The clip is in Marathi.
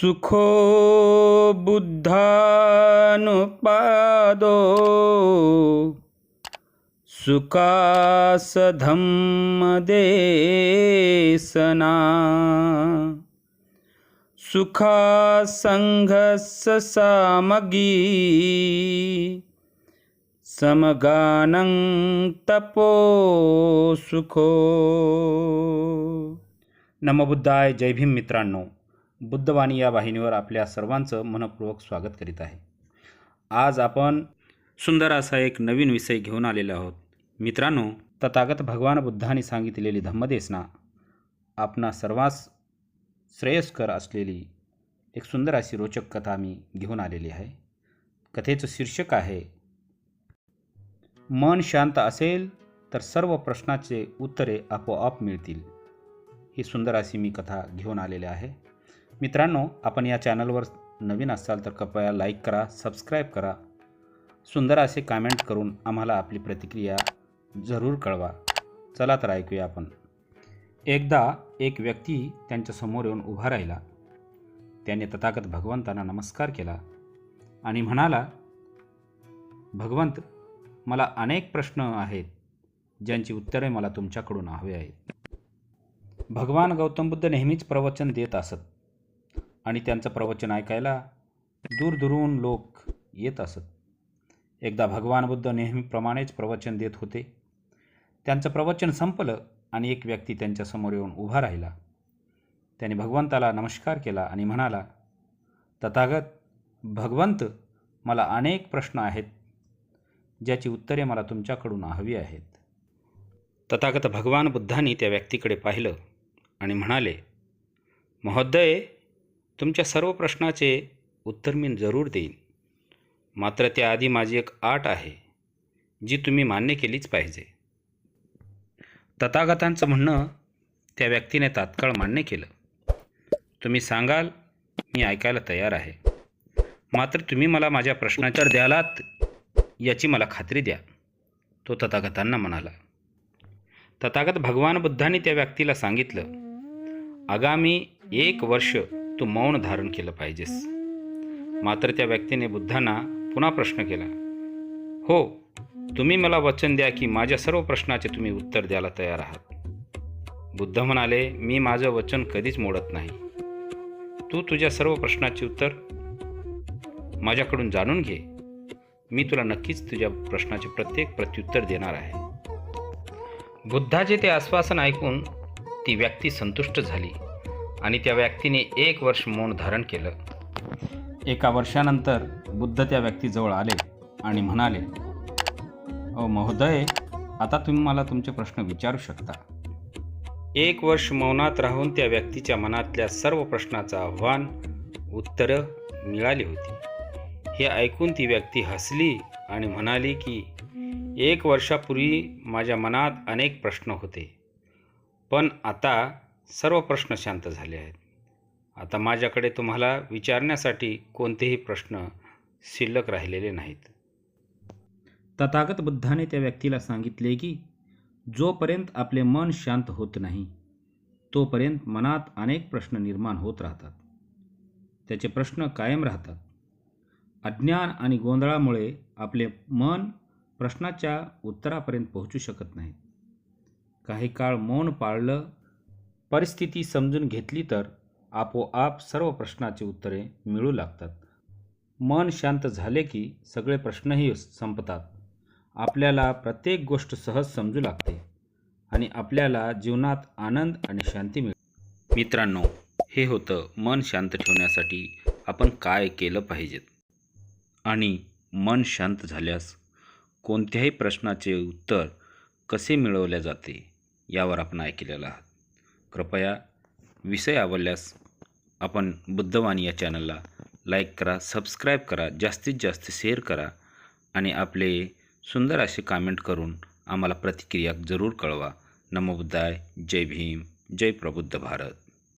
सुखो बुद्धानुपादो। सुखासधम्मदेशना सुखासङ्घस्य सामगी। समगानं तपो सुखो। नमबुद्धाय जय भीम मित्रांनो। बुद्धवाणी या वाहिनीवर आपल्या सर्वांचं मनपूर्वक स्वागत करीत आहे. आज आपण सुंदर असा एक नवीन विषय घेऊन आलेलो आहोत. मित्रांनो तथागत भगवान बुद्धाने सांगितलेली धम्मदेसना आपणा सर्वांस श्रेयस्कर असलेली एक सुंदर अशी रोचक कथा मी घेऊन आलेली आहे. कथेचं शीर्षक आहे मन शांत असेल तर सर्व प्रश्नाचे उत्तरे आपोआप मिळतील. ही सुंदर अशी मी कथा घेऊन आलेली आहे. मित्रांनो आपण या चॅनलवर नवीन असाल तर कृपया लाईक करा सबस्क्राईब करा. सुंदर असे कमेंट करून आम्हाला आपली प्रतिक्रिया जरूर कळवा. चला तर ऐकूया आपण. एकदा एक व्यक्ती त्यांच्यासमोर येऊन उभा राहिला. त्याने तथागत भगवंतांना नमस्कार केला आणि म्हणाला भगवंत मला अनेक प्रश्न आहेत. ज्यांची उत्तरे मला तुमच्याकडून हवे आहेत. भगवान गौतम बुद्ध नेहमीच प्रवचन देत असत. आणि त्यांचं प्रवचन ऐकायला दूरदूरून लोक येत असत. एकदा भगवान बुद्ध नेहमीप्रमाणेच प्रवचन देत होते. त्यांचं प्रवचन संपलं आणि एक व्यक्ती त्यांच्यासमोर येऊन उभा राहिला. त्याने भगवंताला नमस्कार केला आणि म्हणाला तथागत भगवंत मला अनेक प्रश्न आहेत ज्याची उत्तरे मला तुमच्याकडून हवी आहेत. तथागत भगवान बुद्धांनी त्या व्यक्तीकडे पाहिलं आणि म्हणाले महोदय तुमच्या सर्व प्रश्नाचे उत्तर मी जरूर देईन. मात्र त्याआधी माझी एक आट आहे जी तुम्ही मान्य केलीच पाहिजे. तथागतांचं म्हणणं त्या व्यक्तीने तात्काळ मान्य केलं. तुम्ही सांगाल मी ऐकायला तयार आहे. मात्र तुम्ही मला माझ्या प्रश्नाच्या द्यालात याची मला खात्री द्या तो तथागतांना म्हणाला. तथागत भगवान बुद्धांनी त्या व्यक्तीला सांगितलं आगामी एक वर्ष तू मौन धारण केलं पाहिजेस. मात्र त्या व्यक्तीने बुद्धांना पुन्हा प्रश्न केला हो तुम्ही मला वचन द्या की माझ्या सर्व प्रश्नाचे तुम्ही उत्तर द्यायला तयार आहात. बुद्ध म्हणाले मी माझं वचन कधीच मोडत नाही. तू तुझ्या सर्व प्रश्नाचे उत्तर माझ्याकडून जाणून घे. मी तुला नक्कीच तुझ्या प्रश्नाचे प्रत्येक प्रत्युत्तर देणार आहे. बुद्धाचे ते आश्वासन ऐकून ती व्यक्ती संतुष्ट झाली. आणि त्या व्यक्तीने एक वर्ष मौन धारण केलं. एका वर्षानंतर बुद्ध त्या व्यक्तीजवळ आले आणि म्हणाले ओ महोदय आता तुम्ही मला तुमचे प्रश्न विचारू शकता. एक वर्ष मौनात राहून त्या व्यक्तीच्या मनातल्या सर्व प्रश्नाचं आव्हान उत्तरं मिळाली होती. हे ऐकून ती व्यक्ती हसली आणि म्हणाली की एक वर्षापूर्वी माझ्या मनात अनेक प्रश्न होते. पण आता सर्व प्रश्न शांत झाले आहेत. आता माझ्याकडे तुम्हाला विचारण्यासाठी कोणतेही प्रश्न शिल्लक राहिलेले नाहीत. तथागत बुद्धाने त्या व्यक्तीला सांगितले की जोपर्यंत आपले मन शांत होत नाही तोपर्यंत मनात अनेक प्रश्न निर्माण होत राहतात. त्याचे प्रश्न कायम राहतात. अज्ञान आणि गोंधळामुळे आपले मन प्रश्नाच्या उत्तरापर्यंत पोहोचू शकत नाही. काही काळ मौन पाळलं परिस्थिती समजून घेतली तर आपोआप सर्व प्रश्नाची उत्तरे मिळू लागतात. मन शांत झाले की सगळे प्रश्नही संपतात. आपल्याला प्रत्येक गोष्ट सहज समजू लागते आणि आपल्याला जीवनात आनंद आणि शांती मिळते. मित्रांनो हे होतं मन शांत ठेवण्यासाठी आपण काय केलं पाहिजेत? आणि मन शांत झाल्यास कोणत्याही प्रश्नाचे उत्तर कसे मिळवले जाते यावर आपण ऐकलेलं आहात. कृपया विषय आवडल्यास आपण बुद्धवाणी या चॅनलला लाईक करा सबस्क्राईब करा जास्तीत जास्त शेअर करा आणि आपले सुंदर असे कमेंट करून आम्हाला प्रतिक्रिया जरूर कळवा. नमोबुद्धाय जय भीम जय प्रबुद्ध भारत.